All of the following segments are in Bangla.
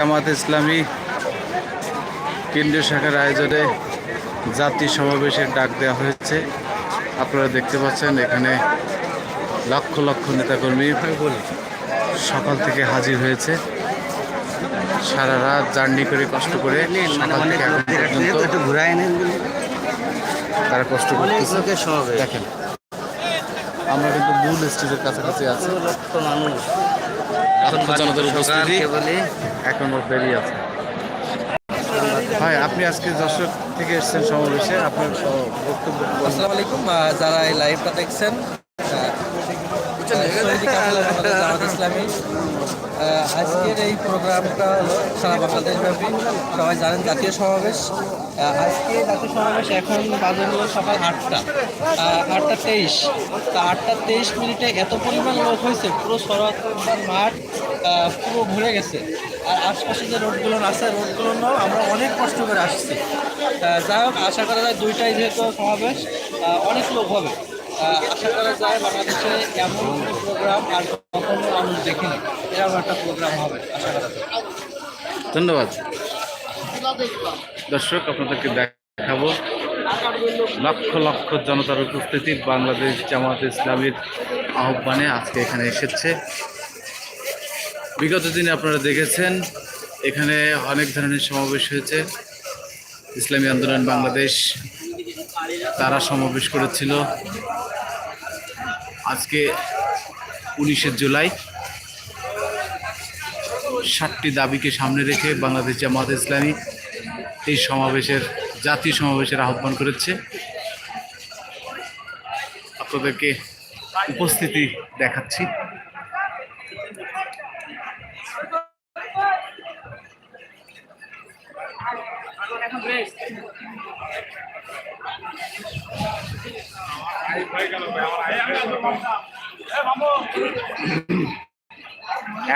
জামাত ইসলামী কেন্দ্রীয় শাখার আয়োজনে জাতি সমাবেশের ডাক দেওয়া হয়েছে। আপনারা দেখতে পাচ্ছেন এখানে লক্ষ লক্ষ নেতাকর্মী সকাল থেকে হাজির হয়েছে। সারা রাত জার্নি করে কষ্ট করে তারা কষ্ট করতেছে। দেখেন, আমরা কিন্তু মূল স্টেজের কাছাকাছি আছি। লক্ষ মানুষ আছে। ভাই আপনি আজকে দর্শক থেকে এসেছেন সমাবেশে আপনার বক্তব্য আসসালামু আলাইকুম। যারা এই লাইভটা দেখছেন ইসলামী আজকের এই প্রোগ্রামটা সারা বাংলাদেশ ব্যাপী সবাই জানেন জাতীয় সমাবেশ। আজকে জাতীয় সমাবেশ এখন বাজে হলো সকাল আটটা। আটটা তেইশ। তা আটটা তেইশ মিনিটে এত পরিমাণ লোক হয়েছে, পুরো সরকার মাঠ পুরো ভরে গেছে। আর আশপাশে যে রোডগুলো আছে, রোডগুলো আমরা অনেক কষ্ট করে আসছি। যাই হোক, আশা করা যায় দুইটাই যেহেতু সমাবেশ অনেক লোক হবে। আশা করা যায় বাংলাদেশে এমন প্রোগ্রাম আর কখনো মানুষ দেখিনি। এরকম একটা প্রোগ্রাম হবে, আশা করা ধন্যবাদ। দর্শক, আপনাদেরকে দেখাবো লক্ষ লক্ষ জনতার উপস্থিতি বাংলাদেশ জামাত ইসলামীর আহ্বানে আজকে এখানে এসেছে। বিগত দিনে আপনারা দেখেছেন, এখানে অনেক ধরনের সমাবেশ হয়েছে। ইসলামী আন্দোলন বাংলাদেশ, তারা সমাবেশ করেছিল। আজকে উনিশে জুলাই। সাতটি দাবিকে সামনে রেখে বাংলাদেশ জামাত ইসলামী এই সমাবেশের, জাতীয় সমাবেশের আহ্বান করেছে। আপনাদেরকে উপস্থিতি দেখাচ্ছি।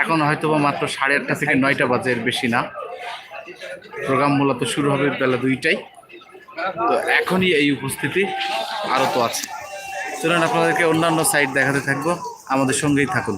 এখন হয়তো বা মাত্র সাড়ে আটটা থেকে নয়টা বাজে বেশি না। প্রোগ্রাম মূলত শুরু হবে বেলা দুইটাই তো এখনই এই উপস্থিতি আরও তো আছে। চলুন আপনাদেরকে অন্যান্য সাইট দেখাতে থাকব। আমাদের সঙ্গেই থাকুন।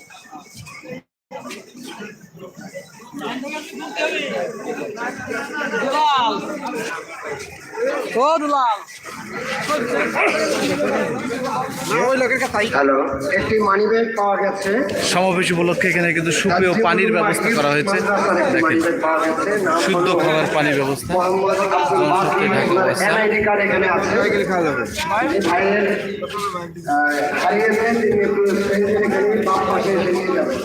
ও দুলাল। হ্যালো একটি মানিব্যাগ পাওয়া গেছে। সমাবেশ উপলক্ষে এখানে কিন্তু সুপেয় পানির ব্যবস্থা করা হয়েছে। শুদ্ধ খাবার পানির ব্যবস্থা। তিনি একটু পাশে এসে নিয়ে যাবেন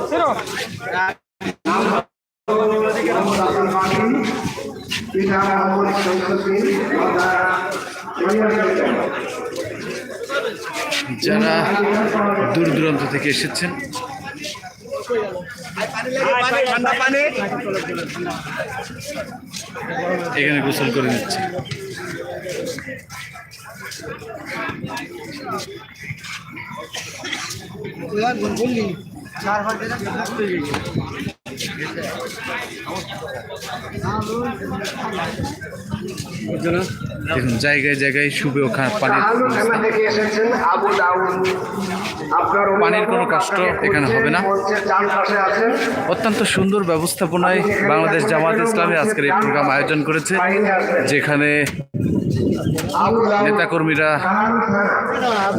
যারা দূর দূরান্ত থেকে এসেছেন এখানে গোসল করে নিচ্ছে। দেখুন জায়গায় জায়গায় খা পানির কোনো কষ্ট এখানে হবে না। অত্যন্ত সুন্দর ব্যবস্থাপনায় বাংলাদেশ জামাত ইসলামী আজকের এই প্রোগ্রাম আয়োজন করেছে যেখানে আবু দাউদ নেতাকর্মীরা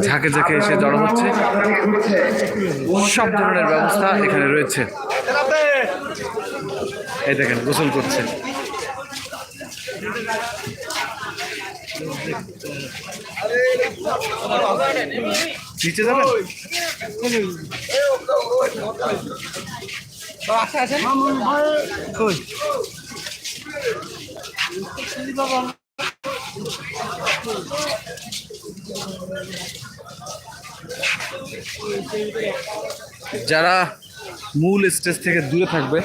ঝাঁকে ঝাঁকে এসে জড়ো হচ্ছে। সব ধরনের ব্যবস্থা এখানে রয়েছে। এই দেখেন গোসল করছে। যারা মূল স্টেজ থেকে দূরে থাকবে।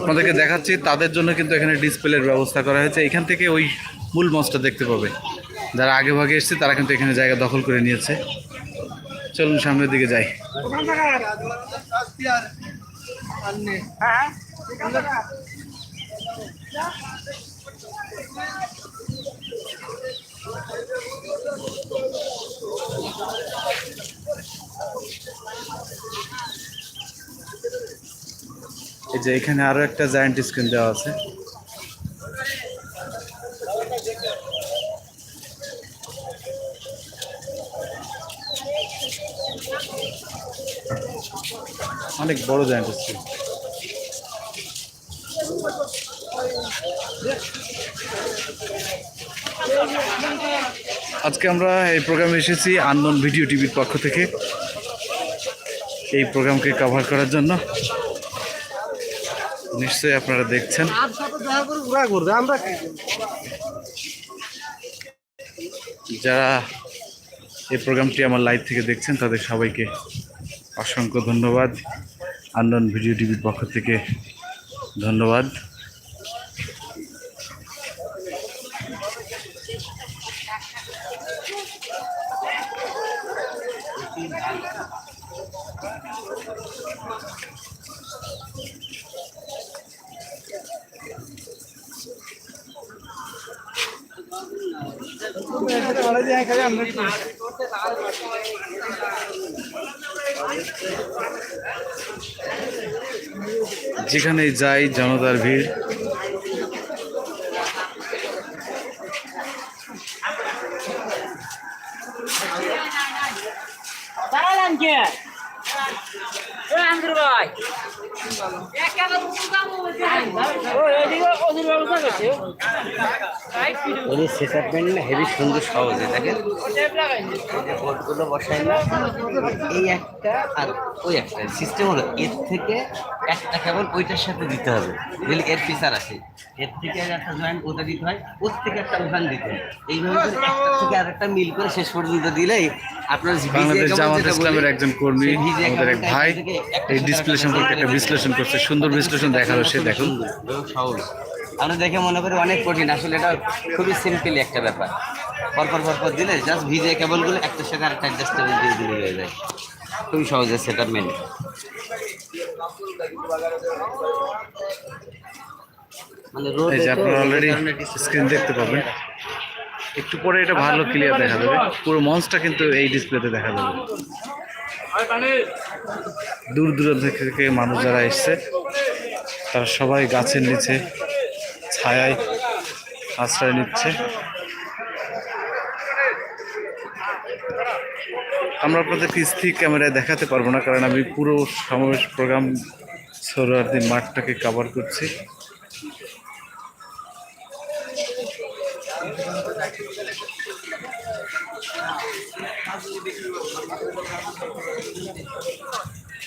আপনাদেরকে দেখাচ্ছি, তাদের জন্য কিন্তু এখানে ডিসপ্লের ব্যবস্থা করা হয়েছে। এখান থেকে ওই মূল মঞ্চটা দেখতে পাবে। যারা আগে ভাগে এসছে, তারা কিন্তু এখানে জায়গা দখল করে নিয়েছে। চলুন, সামনের দিকে যাই। এই যে এখানে আরও একটা জায়ান্ট স্ক্রিন দেওয়া আছে। অনেক বড় জায়ান্ট স্ক্রিন আজকে আমরা এই প্রোগ্রামে এসেছি আননোন ভিডিও টিভির পক্ষ থেকে। এই প্রোগ্রামকে কভার করার জন্য। নিশ্চয়ই আপনারা দেখছেন। যারা এই প্রোগ্রামটি আমার লাইভ থেকে দেখছেন তাদের সবাইকে অসংখ্য ধন্যবাদ। আন্দোলন ভিডিও টিভির পক্ষ থেকে ধন্যবাদ। যেখানেই যাই জনতার ভিড়। দাঁড়ালেন কে? ও আন্দুর ভাই ওদের সেটআপমেন্ট না হেভি সুন্দর সহজে দেখেন। এই যে বোর্ডগুলো বসাই না এই একটা আর ওই একটা। সিস্টেম হলো এর থেকে একটা কেবল ওইটার সাথে দিতে হবে। বুঝলি এর ফিচার আছে। এর থেকে একটা জয়েন্ট ওটা দিতে হয় ওর থেকে একটা উঠান দিতে হয়। এইভাবে একটা থেকে আর একটা মিল করে শেষ পর্যন্ত দিলেই আপনার বাংলাদেশ জামাত ইসলামের একজন কর্মী আমাদের এক ভাই এই ডিসপ্লে সম্পর্কে একটা বিশ্লেষণ করছে সুন্দর বিশ্লেষণ দেখাল সে দেখুন। সহজ। আমরা দেখে মনে করি অনেক কঠিন। আসলে এটা খুবই সিম্পল একটা ব্যাপার। পরপর পরপর দিলে জাস্ট ভিজে কেবলগুলো একটা সাথে আরেকটা অ্যাডজাস্টেবল দিয়ে দিলে হয়ে যায়। খুবই সহজে সেটার মেনে মানে রোদ এই যে আপনারা অলরেডি স্ক্রিন দেখতে পাবেন। একটু পরে এটা ভালো ক্লিয়ার দেখা যাবে। পুরো মঞ্চটা কিন্তু এই ডিসপ্লেতে দেখা যাবে। দূর দূরান্ত থেকে মানুষ যারা এসছে তারা সবাই গাছের নিচে ছায়ায় আশ্রয় নিচ্ছে। আমরা আপনাদেরকে স্থির ক্যামেরায় দেখাতে পারব না, কারণ আমি পুরো সমাবেশ প্রোগ্রাম সৌরার্দি মাঠটাকে কভার করছি।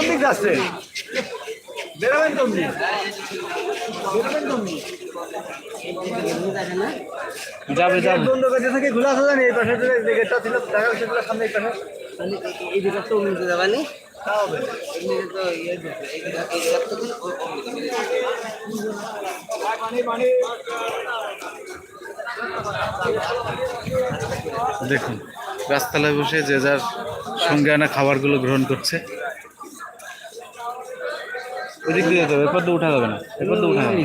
দিক যাচ্ছে বেরোবেন তুমি বেরোবেন তুমি যাবে যাবে বন্ধ করতে থাকে খোলা আছে জানি এই পাশে যে গেটটা ছিল দেখা যাচ্ছে সামনে এই পাশে মানে এই- এই দিকে তো উন্নতি যাবে না ইয়ে পানি পানি দেখুন, গাছতলায় বসে যে যার সঙ্গে আনা খাবারগুলো গ্রহণ করছে। ওদিক দিয়ে যাবে, এরপর তো উঠা যাবে না, এরপর তো উঠা যাবে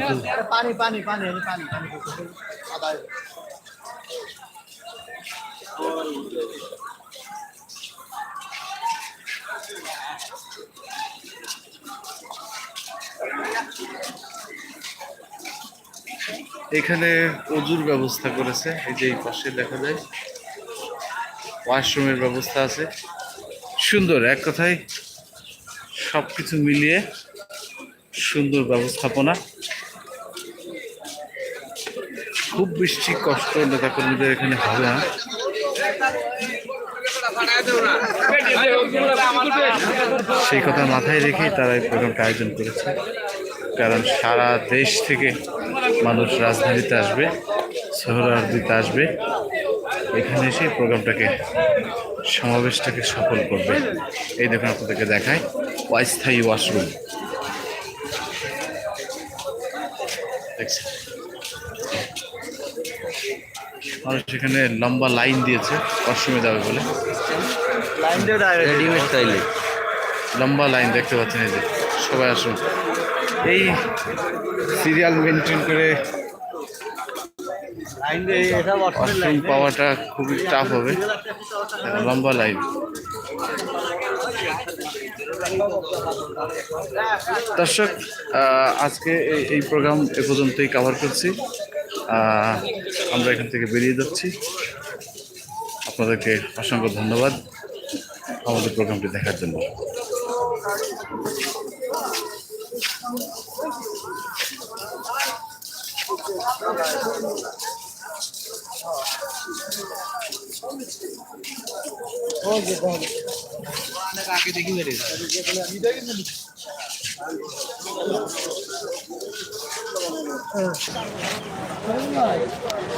এখানে অজুর ব্যবস্থা করেছে, এই যে এই পাশে দেখা যায়। ওয়াশরুমের ব্যবস্থা আছে। সুন্দর, এক কথায় সব কিছু মিলিয়ে সুন্দর ব্যবস্থাপনা। খুব বেশি কষ্ট নেতাকর্মীদের এখানে হবে না। সেই কথা মাথায় রেখেই তারা এই প্রোগ্রামটা আয়োজন করেছে। কারণ সারা দেশ থেকে মানুষ রাজধানীতে আসবে সোহরাওয়ার্দীতে আসবে। এখানে এসে প্রোগ্রামটাকে সমাবেশটাকে সফল করবে। এই দেখুন আপনাদেরকে দেখায় অস্থায়ী ওয়াশরুম। দেখছেন? মানুষ এখানে লম্বা লাইন দিয়েছে ওয়াশরুমে যাবে বলে। রেডিমেড লম্বা লাইন দেখতে পাচ্ছেন এই যে সবাই আসুন। এই সিরিয়াল মেনটেন করে পাওয়াটা খুবই টাফ হবে। লম্বা লাইন দর্শক আজকে এই- এই প্রোগ্রাম এ পর্যন্তই কভার করছি। আমরা এখান থেকে বেরিয়ে যাচ্ছি। আপনাদেরকে অসংখ্য ধন্যবাদ আমাদের প্রোগ্রামটি দেখার জন্য। আগে দেখি মেরে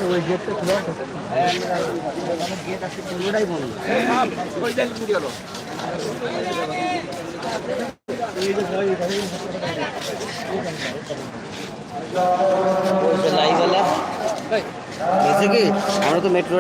ওই গেটটা খোলা গেট আছে পুরোটাই বন্ধ আমরা তো মেট্রো